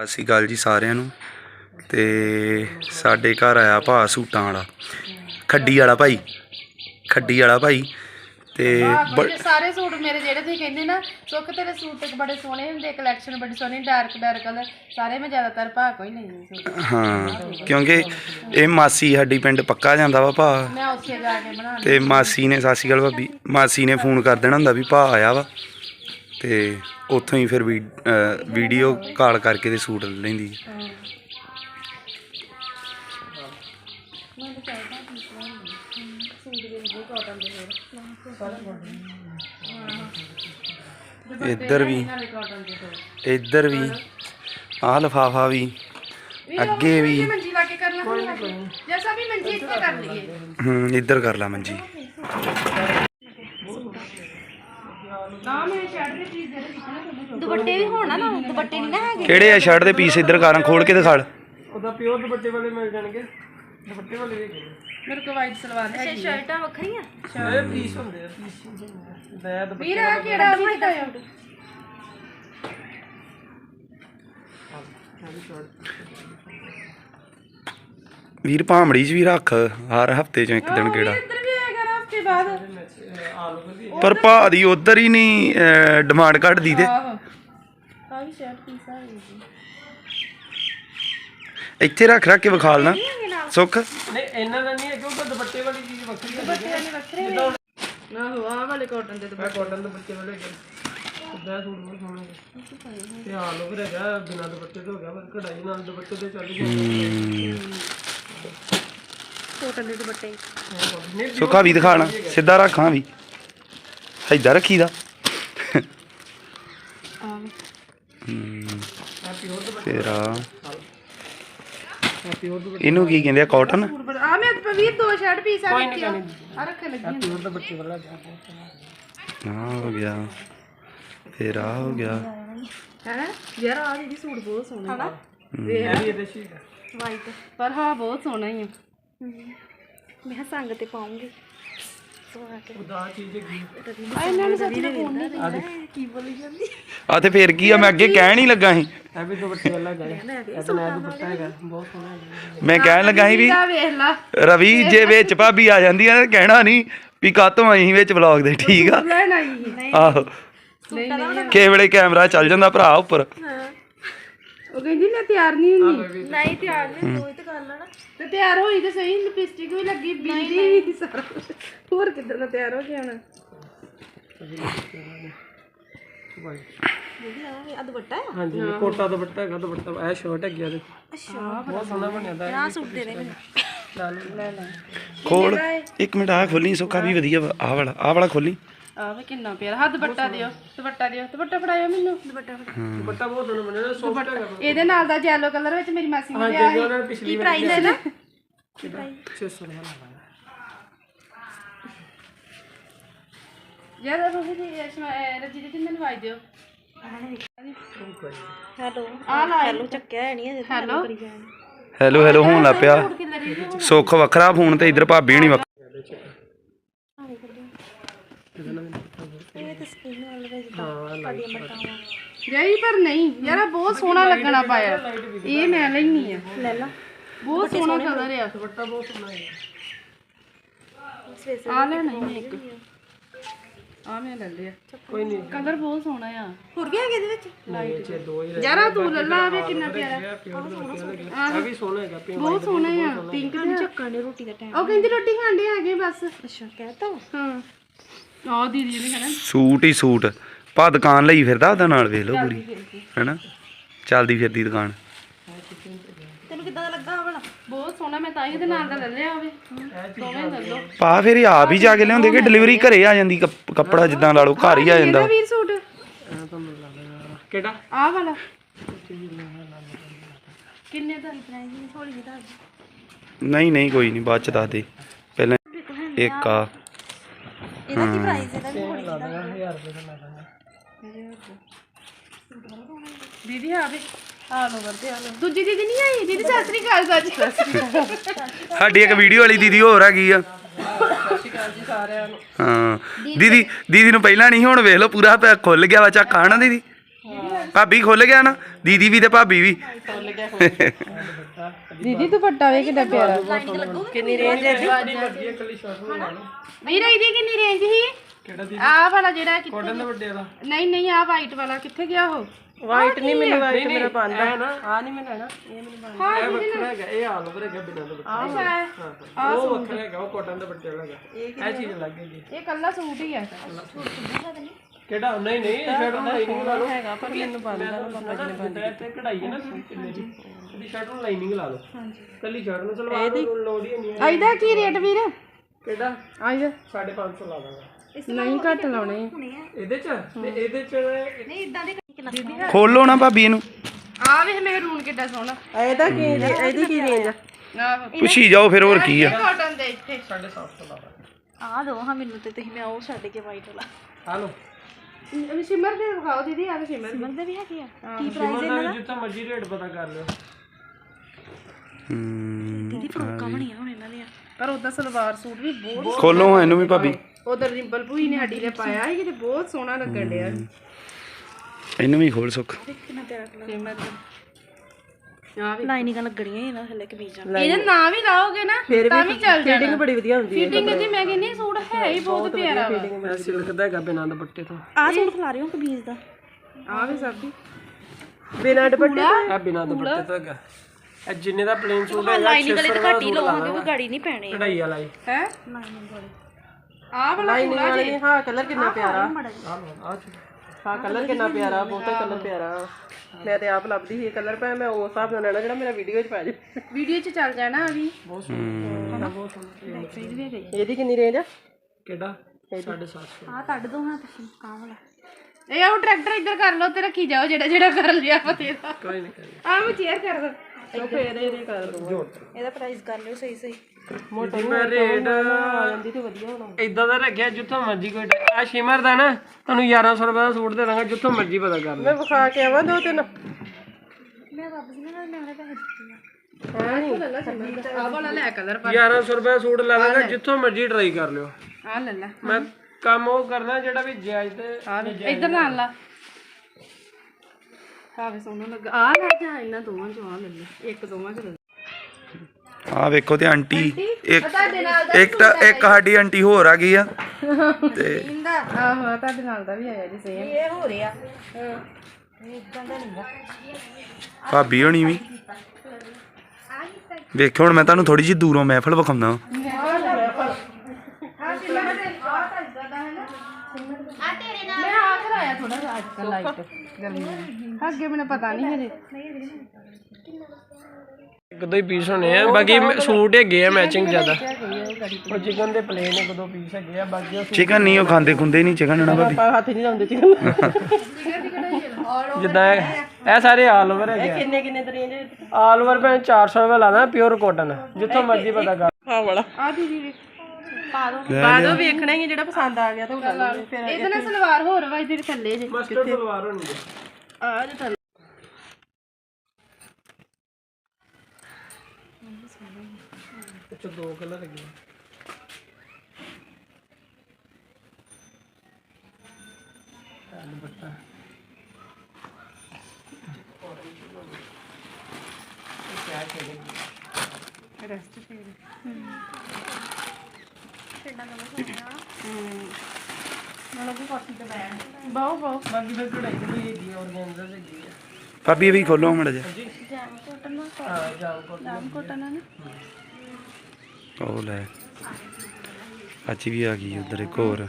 ਸਤਿ ਸ਼੍ਰੀ ਅਕਾਲ ਜੀ ਸਾਰਿਆਂ ਨੂੰ। ਤੇ ਸਾਡੇ ਘਰ ਆਇਆ ਭਾ ਸੂਟਾਂ ਵਾਲਾ। ਖੱਡੀ ਵਾਲਾ ਭਾਈ। ਖੱਡੀ ਵਾਲਾ ਭਾਈ। ਤੇ ਬੜੇ ਸਾਰੇ ਸੂਟ ਮੇਰੇ ਜਿਹੜੇ ਤੁਸੀਂ ਕਹਿੰਦੇ ਨਾ ਸੁੱਖ ਤੇਰੇ ਸੂਟ ਤੇ ਬੜੇ ਸੋਹਣੇ ਹੁੰਦੇ ਕਲੈਕਸ਼ਨ ਬੜੀ ਸੋਹਣੀ ਡਾਰਕ ਡਾਰਕ ਕਲਰ ਸਾਰੇ ਮੈਂ ਜ਼ਿਆਦਾਤਰ ਭਾ ਕੋਈ ਨਹੀਂ ਸੂਟ। ਹਾਂ ਕਿਉਂਕਿ ਇਹ ਮਾਸੀ ਸਾਡੀ ਪਿੰਡ ਪੱਕਾ ਜਾਂਦਾ ਵਾ ਭਾ। ਮੈਂ ਉੱਥੇ ਜਾ ਕੇ ਬਣਾ ਤੇ ਮਾਸੀ ਨੇ ਸਤਿ ਸ਼੍ਰੀ ਅਕਾਲ ਭਾਬੀ ਮਾਸੀ ਨੇ ਫੋਨ ਕਰ ਦੇਣਾ ਹੁੰਦਾ ਵੀ ਭਾ ਆਇਆ ਵਾ। ਤੇ ਉੱਥੋਂ ਹੀ ਫਿਰ ਵੀਡੀਓ ਕਾਲ ਕਰਕੇ ਤੇ ਸੂਟ ਲੈ ਲੈਂਦੀ। ਇੱਧਰ ਵੀ ਕਾਟਨ ਦੇ ਇੱਧਰ ਵੀ ਆਹ ਲਫਾਫਾ ਵੀ ਅੱਗੇ ਵੀ। ਮੰਜੀ ਲਾ ਕੇ ਕਰ ਲਾ ਜੈਸਾ ਵੀ ਮੰਜੀ ਇੱਥੇ ਕਰ ਲਈਏ। ਹੂੰ ਇੱਧਰ ਕਰ ਲਾ ਮੰਜੀ। ਨਾ ਮੈਂ ਸ਼ਰਟ ਦੇ ਚੀਜ਼ ਦੇ ਦਿੱਤੇ ਨਾ ਤੁਹਾਨੂੰ ਦੁਪੱਟੇ ਵੀ ਹੋਣਾ ਨਾ ਦੁਪੱਟੇ ਨਹੀਂ ਨਾ ਹੈਗੇ। ਕਿਹੜੇ ਆ ਸ਼ਰਟ ਦੇ ਪੀਸ ਇੱਧਰ ਕਰਾਂ ਖੋਲ ਕੇ ਦਿਖਾੜ ਉਹਦਾ ਪਿਓਰ ਦੁਪੱਟੇ ਵਾਲੇ ਮਿਲ ਜਾਣਗੇ। ਦੁਪੱਟੇ ਵਾਲੇ ਵੀ ਹੈਗੇ। ਮੇਰੇ ਕੋਲ ਵਾਈਟ ਸਲਵਾਰ ਹੈ ਅੱਛਾ ਸ਼ਰਟਾਂ ਵੱਖਰੀਆਂ? ਇਹ ਪੀਸ ਹੁੰਦੇ ਆ। ਪੀਸ ਲੈ ਦੁਪੱਟੇ ਵੀਰ ਆ ਕਿਹੜਾ ਵੀ ਦਿਖਾਇਓ ਵੀਰ ਭਾਂਬੜੀ 'ਚ ਵੀ ਰੱਖ। ਹਰ ਹਫ਼ਤੇ 'ਚੋਂ ਇੱਕ ਦਿਨ ਕਿਹੜਾ ਇੱਧਰ ਵੀ ਆਏਗਾ ਹਫ਼ਤੇ ਬਾਅਦ। ਆਲੂ ਵੀ ਪਰ ਭਾ ਦੀ ਉਧਰ ਹੀ ਨਹੀਂ ਡਿਮਾਂਡ ਘਟਦੀ ਤੇ। ਆਹੋ। ਆ ਵੀ ਸ਼ਰਟ ਪੀਸ ਆ ਗਈ ਇੱਥੇ ਰੱਖ ਰੱਖ ਕੇ ਵਿਖਾ ਲੈਣਾ ਸੁੱਖ। ਨਹੀਂ ਇਹਨਾਂ ਦਾ ਨਹੀਂ ਹੈ ਕਿਉਂਕਿ ਦੁਪੱਟੇ ਵਾਲੀ ਚੀਜ਼ ਵੱਖਰੀ ਹੈ? ਬੱਚਿਆਂ ਵੱਖਰੇ ਨੇ। ਆਹੋ ਆਹ ਵਾਲੇ ਕਾਟਨ ਦੇ ਮੈਂ ਕਾਟਨ ਦੁਪੱਟੇ ਵਾਲੇ ਹੈਗੇ ਉਹਦਾ ਸੂਟ ਬਹੁਤ ਸੋਹਣਾ ਹੈ ਤੇ ਆਲੂ ਵੀ ਹੈਗਾ ਬਿਨਾਂ ਦੁਪੱਟੇ ਤੋਂ ਹੋ ਗਿਆ ਪਰ ਕਢਾਈ ਨਾਲ ਦੁਪੱਟੇ ਤੇ ਚੱਲ ਗਿਆ ਕੋਟਨ ਦੇ ਦੁਪੱਟੇ। ਨਹੀਂ ਸੁੱਖਾ ਵੀ ਦਿਖਾਣਾ ਸਿੱਧਾ ਰੱਖਾਂ ਵੀ। ਏਦਾਂ ਰੱਖੀਦਾ। ਦੁਪੱਟੇ ਇਹਨੂੰ ਕੀ ਕਹਿੰਦੇ ਆ ਕਾਟਨ ਆ ਮੈਂ ਤੇ ਵੀਰ ਦੋ ਸ਼ਰਟ ਪੀਸ ਆ ਰੱਖੀ ਆ ਲੱਗੀ ਵਾਲਾ ਹੋ ਗਿਆ। ਫਿਰ ਆ ਹੋ ਗਿਆ। ਹੈ? ਯਾਰ ਆ ਦੀਦੀ ਸੂਟ ਬਹੁਤ ਸੋਹਣਾ ਹਨਾ? ਇਹ ਵੀ ਇਹਦੇ ਸੀ ਹੈਗਾ ਵਾਈਟ ਪਰ ਹਾਂ ਬਹੁਤ ਸੋਹਣਾ ਹੀ ਆ। ਮੈਂ ਸੰਗ ਤੇ ਪਾਉਂਗੀ। ਸਵਾ ਕੇ ਚੀਜ਼ ਹੈਗੀ। ਆ ਇਹਨਾਂ ਨੂੰ ਸੱਚ ਦਾ ਫੋਨ ਨਹੀਂ ਕੀ ਬੋਲੀ ਜਾਂਦੀ? ਆ ਤੇ ਫਿਰ ਕੀ ਆ ਮੈਂ ਅੱਗੇ ਕਹਿਣ ਹੀ ਲੱਗਾ ਸੀ। ਇਹ ਵੀ ਦੁਪੱਟੇ ਵਾਲਾ ਹੈਗਾ। ਇਹ ਤਾਂ ਨया ਦੁਪੱਟਾ ਹੈਗਾ। ਬਹੁਤ ਸੋਹਣਾ ਹੈਗਾ। ਮੈਂ ਕਹਿਣ ਲੱਗਾ ਸੀ ਵੀ ਆ ਵੇਖ ਲਾ। ਰਵੀ ਜੇ ਵਿੱਚ ਭਾਬੀ ਆ ਜਾਂਦੀ ਆ ਤਾਂ ਕਹਿਣਾ ਨਹੀਂ ਵੀ ਕਾਤੋਂ ਆਈ ਵਿੱਚ ਵਲੌਗ ਦੇ ਠੀਕ ਆ। ਲੈਣ ਆਈ ਆਹੋ। ਨਹੀਂ ਨਹੀਂ ਕਿਸੇ ਵੇਲੇ ਕੈਮਰਾ ਚੱਲ ਜਾਂਦਾ ਭਰਾ ਉੱਪਰ। ਉਹ ਕਹਿੰਦੀ ਮੈਂ ਤਿਆਰ ਨਹੀਂ ਹੁੰਦੀ। ਨਹੀਂ ਤਿਆਰ ਨਹੀਂ ਦੋ ਤੇ ਕਰ ਲੈਣਾ। ਤੇ ਤਿਆਰ ਹੋਈ ਤੇ ਸਹੀ ਲਿਪਸਟਿਕ ਵੀ ਲੱਗੀ ਬਿੰਦੀ ਵੀ ਸਾਰਾ ਕੁਛ। ਹੋਰ ਕਿੱਦਾਂ ਦਾ ਤਿਆਰ ਹੋ ਗਿਆ ਹੁਣ? ਜਿਹੜੀ ਆ ਆ ਦੁਪੱਟਾ ਹੈ? ਹਾਂਜੀ ਕੋਟਾ ਦੁਪੱਟਾ ਹੈਗਾ ਦੁਪੱਟਾ ਇਹ ਸ਼ਰਟ ਹੈਗੀ ਆ ਦੇਖੋ ਅੱਛਾ। ਬਹੁਤ ਸੋਹਣਾ ਬਣਿਆ ਦਾ ਆ ਸੂਟ ਦੇ ਦੇ ਮੈਨੂੰ। ਲੈ ਲਓ ਲੈ ਲੈ। ਖੋਲ। ਇੱਕ ਮਿੰਟ ਆ ਖੋਲੀ ਸੁੱਖਾ ਵੀ ਵਧੀਆ ਵਾ। ਆਹ ਵਾਲਾ ਆਹ ਵਾਲਾ ਖੋਲੀ। ਆ ਵੇ ਕਿੰਨਾ ਪਿਆਰਾ। ਹੱਥ ਦੁਪੱਟਾ ਦਿਓ ਦੁਪੱਟਾ ਦਿਓ ਦੁਪੱਟਾ ਫੜਾਇਓ ਮੈਨੂੰ। ਦੁਪੱਟਾ ਦੁਪੱਟਾ ਬਹੁਤ ਸੋਹਣਾ ਬਣਿਆ ਨਾ ਸੌਫਟ ਹੈਗਾ। ਇਹਦੇ ਨਾਲ ਦਾ ਯੈਲੋ ਕਲਰ ਵਿੱਚ ਮੇਰੀ ਮਾਸੀ ਨੇ ਹਾਂ ਲਿਆ ਜੀ ਉਹਨਾਂ ਨੇ ਪਿਛਲੀ ਵਾਰ ਪ੍ਰਾਈਸ ਹੈ ਨਾ? 600 ਰੁਪਏ ਲਗਾਇਆ ਯਾਰ ਉਹ ਵੀ ਰਜੀ ਦੇ ਮੈਨੂੰ ਵਾਈ ਦਿਓ। ਹੈਲੋ। ਆ ਹੈਲੋ ਚੱਕਿਆ ਹੈ ਨਹੀਂ ਅਜੇ ਹੈਲੋ। ਕਰੀ ਜਾਣ। ਹੈਲੋ ਹੈਲੋ ਹੋਣ ਲੱਗ ਪਿਆ। ਸੁੱਖ ਵੱਖਰਾ ਫੋਨ ਤੇ ਇੱਧਰ ਭਾਬੀ ਨਹੀਂ ਵੱਖਰਾ ਇਹ ਤੇ ਸਕੀਨ ਵਾਲੇ ਵਿੱਚ ਹਾਂ ਲਾਈਟ ਬਤਾਵਾਂ ਜਈ ਪਰ ਨਹੀਂ ਯਾਰ ਬਹੁਤ ਸੋਹਣਾ ਲੱਗਣਾ ਪਾਇਆ। ਇਹ ਮੈਂ ਲੈਣੀ ਆ। ਲੈ ਲਾ। ਬਹੁਤ ਸੋਹਣਾ ਕਲਰ ਆ ਦੁਪੱਟਾ ਬਹੁਤ ਸੋਹਣਾ ਹੈ ਸਵੇਸ ਆ ਲੈਣਾ। ਮੈਂ ਇੱਕ ਆ ਮੈਂ ਲੈ ਲਿਆ। ਕੋਈ ਨਹੀਂ। ਕਲਰ ਬਹੁਤ ਸੋਹਣਾ ਆ। ਹੋਰ ਕੀ ਹੈਗੇ ਇਹਦੇ ਵਿੱਚ? ਲਾਈਟ ਚ ਦੋ ਹੀ ਯਾਰਾ ਤੂੰ ਲੱਲਾ ਆਵੇ ਕਿੰਨਾ ਪਿਆਰਾ। ਇਹ ਵੀ ਸੋਹਣਾ ਹੈਗਾ ਪਿੰਕ ਬਹੁਤ ਸੋਹਣਾ ਆ ਪਿੰਕ ਦੇ ਚੱਕਣ ਦੇ ਰੋਟੀ ਦਾ ਟਾਈਮ ਉਹ ਕਹਿੰਦੀ ਰੋਟੀ ਖਾਂਦੇ ਹੈਗੇ ਬਸ। ਅੱਛਾ ਕਹਿਤਾ ਹਾਂ। ਆ ਦੀਦੀ ਨੇ। ਕਹਿਣਾ ਸੂਟ ਹੀ ਸੂਟ। ਭਾ ਦੁਕਾਨ ਲਈ ਫਿਰਦਾ ਉਹਦਾ ਨਾਲ ਵੇਖ ਲਓ ਪੂਰੀ ਹੈਨਾ? ਚੱਲਦੀ ਫਿਰਦੀ ਦੁਕਾਨ। ਤੈਨੂੰ ਕਿੱਦਾਂ ਦਾ ਲੱਗਾ ਵਾਲਾ ਬਹੁਤ ਸੋਹਣਾ ਮੈਂ ਤਾਂ ਹੀ ਇਹਦੇ ਨਾਲ ਦਾ ਲੈ ਲਿਆ ਹੋਵੇ। ਦੋਵੇਂ ਲੈ ਲਓ। ਪਾ ਫਿਰ ਇਹ ਆਪ ਹੀ ਜਾ ਕੇ ਲਿਆਉਂਦੇ ਕਿ ਡਿਲੀਵਰੀ ਘਰੇ ਆ ਜਾਂਦੀ ਕੱਪ- ਕੱਪੜਾ ਜਿੱਦਾਂ ਲਾ ਲਓ ਘਰ ਹੀ ਆ ਜਾਂਦਾ। ਇਹਦਾ ਵੀਰ ਸੂਟ? ਇਹ ਤਾਂ ਮਿਲ ਲੱਗਦਾ ਕਿਹੜਾ? ਆਹ ਵਾਲਾ। ਕਿੰਨੇ ਦਾ? ਪ੍ਰਾਈਸ ਥੋੜੀ ਜਿਹੀ ਦੱਸ ਨਹੀਂ ਨਹੀਂ ਕੋਈ ਨਹੀਂ ਬਾਅਦ ਚ ਦੱਸ ਦੇ। ਪਹਿਲਾਂ ਇੱਕ ਆ। ਇਹਦਾ ਕੀ ਪ੍ਰਾਈਸ ਇਹਦਾ ਵੀ ਥੋੜੀ ਜਿਹੀ ਦੱਸ 1000 ਰੁਪਏ ਦਾ ਮਿਲਦਾ ਦੀਦੀ ਆ ਵੇ ਆ ਲੋ ਵਰਦੇ ਆ ਲੋ ਦੂਜੀ ਦੀਦੀ ਨਹੀਂ ਆਈ? ਦੀਦੀ ਸਤਿ ਸ੍ਰੀ ਅਕਾਲ ਸੱਚ। ਸਾਡੀ ਇੱਕ ਵੀਡੀਓ ਵਾਲੀ ਦੀਦੀ ਹੋਰ ਹੈਗੀ ਆ। ਜੀ ਸਾਰਿਆਂ ਨੂੰ। ਹਾਂ। ਦੀਦੀ ਦੀਦੀ ਨੂੰ ਪਹਿਲਾਂ ਨਹੀਂ ਹੁਣ ਵੇਖ ਲਓ ਪੂਰਾ ਖੁੱਲ ਗਿਆ ਵਾ ਚੱਕਾ ਹਨਾ ਦੀਦੀ? ਭਾਬੀ ਖੁੱਲ ਗਿਆ ਨਾ? ਦੀਦੀ ਵੀ ਤੇ ਭਾਬੀ ਵੀ। ਦੀਦੀ ਦੁਪੱਟਾ ਵੇ ਕਿੱਡਾ ਪਿਆਰਾ। ਕਿੰਨੀ ਰੇਂਜ ਹੈ ਵੀਰ ਇਹਦੀ ਕਿੰਨੀ ਰੇਂਜ ਸੀ? ਕਿਹੜਾ ਦੀ ਆਹ ਵਾਲਾ ਜਿਹੜਾ ਕਿੱਥੇ ਕਾਟਨ ਦੇ ਵੱਡੇ ਵਾਲਾ ਨਹੀਂ ਨਹੀਂ ਆਹ ਵਾਈਟ ਵਾਲਾ। ਕਿੱਥੇ ਗਿਆ ਉਹ? ਵਾਈਟ ਨਹੀਂ ਮੈਨੂੰ ਵਾਈਟ ਮੇਰਾ ਪਾਂਦਾ ਹੈ ਨਾ ਆ ਨਹੀਂ ਮੈਂ ਲੈਣਾ। ਇਹ ਮੈਨੂੰ ਪਾਂਦਾ ਇਹ ਵੱਖਰਾ ਹੈਗਾ। ਇਹ ਆਲ ਓਵਰ ਹੈਗਾ ਬਿਨਾਂ ਦੁਪੱਟੇ ਅੱਛਾ ਹਾਂ। ਉਹ ਵੱਖਰਾ ਹੈਗਾ ਉਹ ਕਾਟਨ ਦੇ ਵੱਡੇ ਵਾਲਾ ਹੈਗਾ। ਇਹ ਚੀਜ਼ ਲੱਗੇਗੀ ਇਹ ਕੱਲਾ ਸੂਟ ਹੀ ਆ ਕਿਹੜਾ? ਨਹੀਂ ਨਹੀਂ ਸ਼ਰਟ ਨੂੰ ਲਾਈਨਿੰਗ ਲਾ ਲਓ। ਹੈਗਾ ਪਰ ਮੈਨੂੰ ਬੰਦਾ ਨਾ ਪਾਪਾ ਜੀ ਨੇ ਬੰਦਾ ਤੇ ਕਢਾਈ ਹੈ ਨਾ ਕਿੰਨੇ ਦੀ? ਇਹਦੀ ਸ਼ਰਟ ਨੂੰ ਲਾਈਨਿੰਗ ਲਾ ਲਓ। ਹਾਂਜੀ। ਕੱਲੀ ਸ਼ਰਟ ਨੂੰ ਸਲਵਾਰ ਨੂੰ ਲੋੜ ਹੀ ਨਹੀਂ ਹੈ ਇਹਦਾ ਕੀ ਰੇਟ ਵੀਰ? ਕਿਹੜਾ? ਆ। ਇਹਦਾ 550 ਲਾ ਦਾਂਗਾ। ਨਹੀਂ ਘੱਟ ਲਾਉਣੇ। ਇਹਦੇ ਚ? ਤੇ ਇਹਦੇ ਚ ਖੋਲੋ ਨਾ ਭਾਬੀ ਇਹਨੂੰ। ਆ ਵੇਖ ਮਹਿਰੂਨ ਕਿੱਡਾ ਸੋਹਣਾ। ਇਹਦਾ ਕੀ ਇਹਦੀ ਕੀ ਰੇਂਜ ਆ? ਪੁੱਛੀ ਜਾਓ ਫਿਰ ਹੋਰ ਕੀ ਆ। ਕਾਟਨ ਦੇ ਇੱਥੇ। 750 ਲਾ ਦਾਂਗਾ। ਆ ਦੋ ਹਾਂ ਮੈਨੂੰ ਤੇ ਤੁਸੀਂ ਮੈਂ ਉਹ ਛੱਡ ਕੇ ਵਾਈਟ ਵਾਲਾ। ਆ ਲਓ। ਇਹ ਸ਼ਿਮਰ ਦੇ ਦਿਖਾਓ ਦੀਦੀ ਆ ਸ਼ਿਮਰ ਬੰਦੇ ਵੀ ਹੈਗੇ ਆ। ਕੀ ਸਿਮਰ ਦਾ ਵੀ ਜਿੱਥਾ ਮਰਜ਼ੀ ਰੇਟ ਪਤਾ ਕਰ ਲਿਓ। ਹਮ, ਦੀਦੀ ਫਰੋਕਾਂ ਬਣੀਆਂ ਹੁਣ ਇਹਨਾਂ ਦੀਆਂ। ਪਰ ਉਹਦਾ ਸਲਵਾਰ ਸੂਟ ਵੀ ਬਹੁਤ ਖੋਲੋ ਹਾਂ ਇਹਨੂੰ ਵੀ ਭਾਬੀ। ਉਧਰ ਰਿੰਪਲ ਭੂਈ ਨੇ ਸਾਡੀ ਨੇ ਪਾਇਆ ਸੀ ਕਿਤੇ ਬਹੁਤ ਸੋਹਣਾ ਲੱਗਣ ਡਿਆ। ਇਹਨੂੰ ਵੀ ਖੋਲ ਸੁੱਕ ਕਿੰਨਾ ਪਿਆਰਾ ਕਲਰ। ਸ਼ਿਮਰ ਆ ਵੀ ਲਾਈਨਿੰਗਾਂ ਲੱਗਣੀਆਂ ਇਹਨਾਂ ਥੱਲੇ ਕਮੀਜ਼ਾਂ। ਇਹਦੇ ਨਾਂ ਵੀ ਲਾਓਗੇ ਨਾ ਤਾਂ ਵੀ ਚੱਲ ਜਾਣਾ। ਫਿਟਿੰਗ ਬੜੀ ਵਧੀਆ ਹੁੰਦੀ ਫਿਟਿੰਗ ਦੀ ਮੈਂ ਕਹਿੰਦੀ ਸੂਟ ਹੈ ਹੀ ਬਹੁਤ ਪਿਆਰਾ ਵਾ। ਇਹ ਸਿਲਕ ਦਾ ਹੈਗਾ ਬਿਨਾਂ ਦੁਪੱਟੇ ਤੋਂ। ਆ ਸੂਟ ਖਲਾ ਰਹੇ ਹੋ ਕਮੀਜ਼ ਦਾ। ਆ ਵੀ ਸਭ ਦੀ ਬਿਨਾ ਦੁਪੱਟੇ ਇਹ ਬਿਨਾਂ ਦੁਪੱਟੇ ਤੋਂ ਹੈਗਾ। ਇਹ ਜਿੰਨੇ ਦਾ ਪਲੇਨ ਸੂਟ ਹੈਗਾ ਲਾਈਨਿੰਗ ਵਾਲੇ ਤਾਂ ਘੱਟ ਹੀ ਲਵਾਂਗੇ ਉਹ ਗਾੜੀ ਨਹੀਂ ਪੈਣੇ ਕਢਾਈ ਵਾਲਾ ਹੀ। ਹੈ? ਆ ਵਾਲਾ। ਲਾਈਨਿੰਗ ਵਾਲੀ ਹਾਂ ਕਲਰ ਕਿੰਨਾ ਪਿਆਰਾ। ਆ ਆ ਹਾਂ ਕਲਰ ਕਿੰਨਾ ਪਿਆਰਾ ਬਹੁਤਾ ਕਲਰ ਪਿਆਰਾ। ਮੈਂ ਤੇ ਆਪ ਲੱਭਦੀ ਸੀ ਕਲਰ ਪਾ ਮੈਂ ਉਸ ਹਿਸਾਬ ਨਾਲ ਲੈਣਾ ਜਿਹੜਾ ਮੇਰਾ ਵੀਡੀਓ 'ਚ ਪੈ ਜੇ ਵੀਡੀਓ 'ਚ ਚੱਲ ਜਾਣਾ ਆ ਵੀ। ਬਹੁਤ ਸੋਹਣਾ। ਬਹੁਤ ਸੋਹਣਾ। ਇਹਦੀ ਕਿੰਨੀ ਰੇਂਜ ਆ? ਕਿਹੜਾ? 750 ਆ ਕੱਢ ਦੋ ਹਾਂ ਤੁਸੀਂ ਕਾਂ ਵਾਲਾ। ਇਹ ਆਹ ਟਰੈਕਟਰ ਇੱਧਰ ਕਰ ਲਓ ਤੇ ਰੱਖੀ ਜਾਓ ਜਿਹੜਾ ਜਿਹੜਾ ਕਰ ਲਿਆ ਪਤੇ ਦਾ ਕੋਈ ਨਹੀਂ ਕਰੀ ਆ ਮੈਂ ਚੇਅਰ ਕਰ ਦੋ। ਚਲੋ ਫੇਰ ਇਹਦੇ ਕਰ ਦੋ ਇਹਦਾ ਪ੍ਰਾਈਸ ਕਰ ਲਿਓ ਸਹੀ ਸਹੀ। ਮੋਟਾ ਮੈਂ ਰੇਟ ਆ ਜਾਂਦੀ ਤੇ ਵਧੀਆ ਹੋਣਾ। ਇਦਾਂ ਦਾ ਰੱਖਿਆ ਜਿੱਥੋਂ ਮਰਜ਼ੀ ਕੋਈ ਆ ਸ਼ਿਮਰ ਦਾ ਨਾ ਤੁਹਾਨੂੰ 1100 ਰੁਪਏ ਦਾ ਸੂਟ ਦੇ ਦਾਂਗਾ ਜਿੱਥੋਂ ਮਰਜ਼ੀ ਪਤਾ ਕਰ ਲਓ। ਮੈਂ ਵਿਖਾ ਕੇ ਆਵਾਂ ਦੋ ਤਿੰਨ। ਆ। ਵਾਲਾ ਲੈ ਕਲਰ ਪਰ 1100 ਰੁਪਏ ਦਾ ਸੂਟ ਲੈ ਦਾਂਗਾ ਜਿੱਥੋਂ ਮਰਜ਼ੀ ਟਰਾਈ ਕਰ ਲਿਓ। ਆ ਲੈ ਲੈ। ਮੈਂ ਕੰਮ ਉਹ ਕਰਨਾ ਜਿਹੜਾ ਵੀ ਜਾਇਜ਼ ਤੇ ਆ ਇੱਧਰ ਨਾਲ ਲਾ। ਆ ਵੇ ਸੋਹਣਾ ਲੱਗਾ। ਆ ਲੈ ਜਾ ਇਹਨਾਂ ਦੋਵਾਂ ਚੋਂ ਆ ਲੈ ਲੈ ਇੱਕ ਦੋਵਾਂ ਚ ਲੈ ਲੈ ਆ ਵੇਖੋ ਤੇ ਆਂਟੀ ਇੱਕ ਨਾਲ ਇੱਕ ਤਾਂ ਇੱਕ ਸਾਡੀ ਆਂਟੀ ਹੋਰ ਆ ਗਈ ਆ। ਤੇ ਆਹੋ ਤੁਹਾਡੇ ਨਾਲ ਦਾ ਵੀ ਆਇਆ ਜੀ ਸੇਮ। ਇਹ ਹੋ ਰਿਹਾ। ਭਾਬੀ ਹੋਣੀ ਵੀ। ਵੇਖੋ ਹੁਣ ਮੈਂ ਤੁਹਾਨੂੰ ਥੋੜੀ ਜਿਹੀ ਦੂਰੋਂ ਮਹਿਫਲ ਵਿਖਾਉਂਦਾ ਮੈਂ ਆ ਕਰਾਇਆ ਥੋੜਾ ਜਿਹਾ ਅੱਜ ਕੱਲ ਲਾਈਟ ਗਰਮੀ ਅੱਗੇ ਮੈਨੂੰ ਪਤਾ ਨਹੀਂ ਹਜੇ। ਇੱਕ ਦੋ ਹੀ ਪੀਸ ਹੋਣੇ ਆ। ਬਾਕੀ ਸੂਟ ਹੈਗੇ ਆ ਮੈਚਿੰਗ ਜ਼ਿਆਦਾ। ਉਹ ਚਿਕਨ ਦੇ ਪਲੇਨ ਇੱਕ ਦੋ ਪੀਸ ਹੈਗੇ ਆ ਬਾਕੀ ਉਹ ਚਿਕਨ ਨਹੀਂ ਉਹ ਖਾਂਦੇ ਖੁੰਦੇ ਨਹੀਂ ਚਿਕਨ ਨਾ ਭਾਬੀ। ਹੱਥ ਨਹੀਂ ਲਾਉਂਦੇ ਚਿਕਨ ਜਿੱਦਾਂ ਇਹ ਇਹ ਸਾਰੇ ਆਲ ਓਵਰ ਹੈਗੇ ਆ। ਕਿੰਨੇ ਕਿੰਨੇ ਦੀ? ਰੇਂਜ ਆਲ ਓਵਰ ਮੈਂ 400 ਰੁਪਏ ਲਾਦਾ ਪਿਓਰ ਕਾਟਨ ਜਿੱਥੋਂ ਮਰਜ਼ੀ ਪਤਾ ਕਰ। ਹਾਂ ਵਾਲਾ। ਆ ਦੀਦੀ ਪਾ ਦੋ। ਪਾ ਦੋ ਵੇਖਣਾ ਹੀ ਜਿਹੜਾ ਪਸੰਦ ਆ ਗਿਆ ਤਾਂ ਉਹ ਲੈ ਲਓ ਫਿਰ ਇਹਦੇ ਨਾਲ ਸਲਵਾਰ ਹੋਰ ਵਾ ਇਹਦੇ ਥੱਲੇ ਜੇ ਮਸਟਰਡ ਸਲਵਾਰ ਹੋਣੀ ਹੈ ਆ ਜੇ ਥੱਲੇ। ਅੱਛਾ ਦੋ ਕਲਰ ਹੈਗੇ ਆ। ਇਹ ਦੁਪੱਟਾ ਇਹ ਕਿਆ ਸ਼ੇਡ ਰੈਸਟ ਸ਼ੇਡ ਬਹੁ ਬਹੁ ਬਾਕੀ ਫਿਰ ਕਢਾਈ ਵੀ ਹੈਗੀ ਔਰਗੈਂਜ਼ਾ ਹੈਗੀ ਆ। ਭਾਬੀ ਇਹ ਵੀ ਖੋਲੋ ਮੜ ਜਾ ਜੈਮ ਕੋਟਨ ਨਾਲ ਹਾਂ ਜਾਮ ਕੋਟ ਜੈਮ ਕੋਟਨ ਨਾਲ ਉਹ ਲੈ। ਅੱਜ ਵੀ ਆ ਗਈ ਉਧਰ ਇੱਕ ਹੋਰ।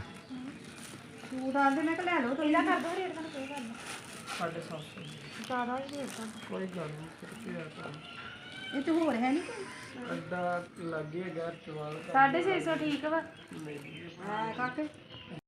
ਸੂਟ ਆਂਦੇ ਮੈਂ ਕਿ ਲੈ ਲਓ? ਥੋੜਾ ਕਰ ਦੋ ਰੇਟ ਦਾ ਕੋਈ ਗੱਲ 750 ਜ਼ਿਆਦਾ ਹੀ ਰੇਟ ਦਾ ਕੋਈ ਗੱਲ ਨਹੀਂ ਫਿਰ ਕੀ ਆ ਇਹ ਤੇ ਹੋਰ ਹੈ ਨਹੀਂ ਕੋਈ? ਅੱਡਾ ਲੱਗੇ ਹੈਗਾ ਚਵਾਲ ਦਾ 650 ਠੀਕ ਵਾ। ਕਾਕੇ।